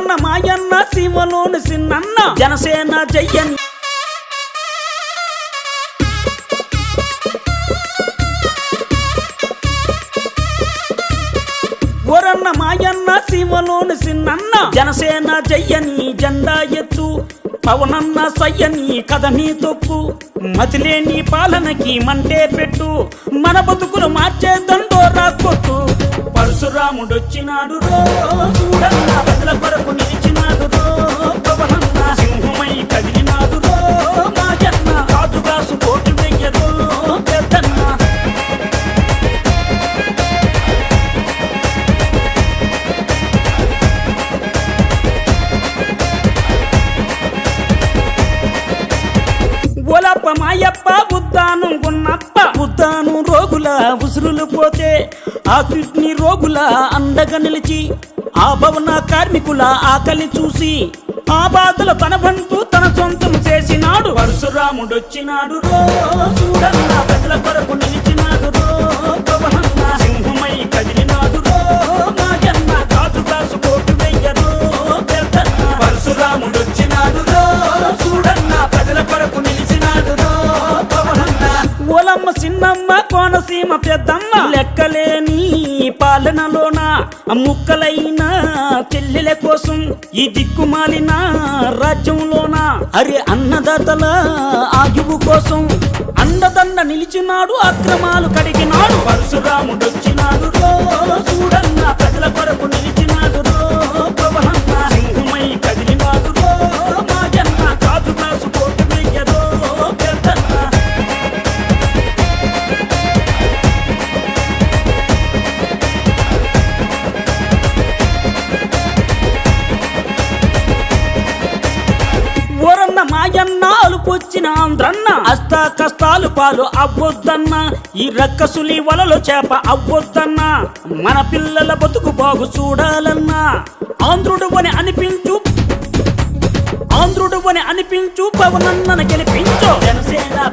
ఊరన్న మాయన్న సీమలోని సిన్నన్న జనసేన జయ్యన్ ఓరన్న మాయన్న సీమలోని సిన్నన్న జనసేన జయ్యని జెండా ఎత్తు. పవనన్న సయ్యని కథని తొక్కు. మతిలేని పాలనకి మంటే పెట్టు. మన బతుకులు మార్చే దండోరా కొట్టు. పరశురాముడొచ్చినాడు రో. మాయప్ప ఉద్దాను గున్నప్ప. ఉద్దాను రోగుల ఉసురులు పోతే ఆ కిడ్నీ రోగుల అండగా నిలిచి ఆ భవన కార్మికుల ఆకలి చూసి ఆ బాధలు తన బంటు తన సొంతం చేసినాడు. పరశురాముడొచ్చినాడు రో చూడన్న ప్రజల కొరకు నిలిచినాడు రో పవనన్న సింహమై కదిలినాడు రో మాయన్న కాసు కోటు వెయ్యరో రో చూడన్న ప్రజల కొరకు నిలిచి చిన్నమ్మ కోనసీమ పెద్దమ్మ. లెక్కలేని పాలనలోన ముక్కలైన చెల్లెల కోసం ఈ దిక్కుమాలిన రాజ్యంలోన అరే అన్నదాతల ఆయువు కోసం అండదండ నిలిచినాడు అక్రమాలు కడిగినాడు. పరశురాముడు వచ్చినాడు చూడన్న అలుపొచ్చిన ఆంధ్రన్న అష్ట కష్టాలు పాలు అవ్వొద్దన్న. ఈ రక్కసులి వలలో చేప అవ్వొద్దన్న. మన పిల్లల బతుకు బాగు చూడాలన్నా. ఆంధ్రుడు అని అనిపించు. ఆంధ్రుడు అని అనిపించు. పవనన్నను గెలిపించు. జనసేన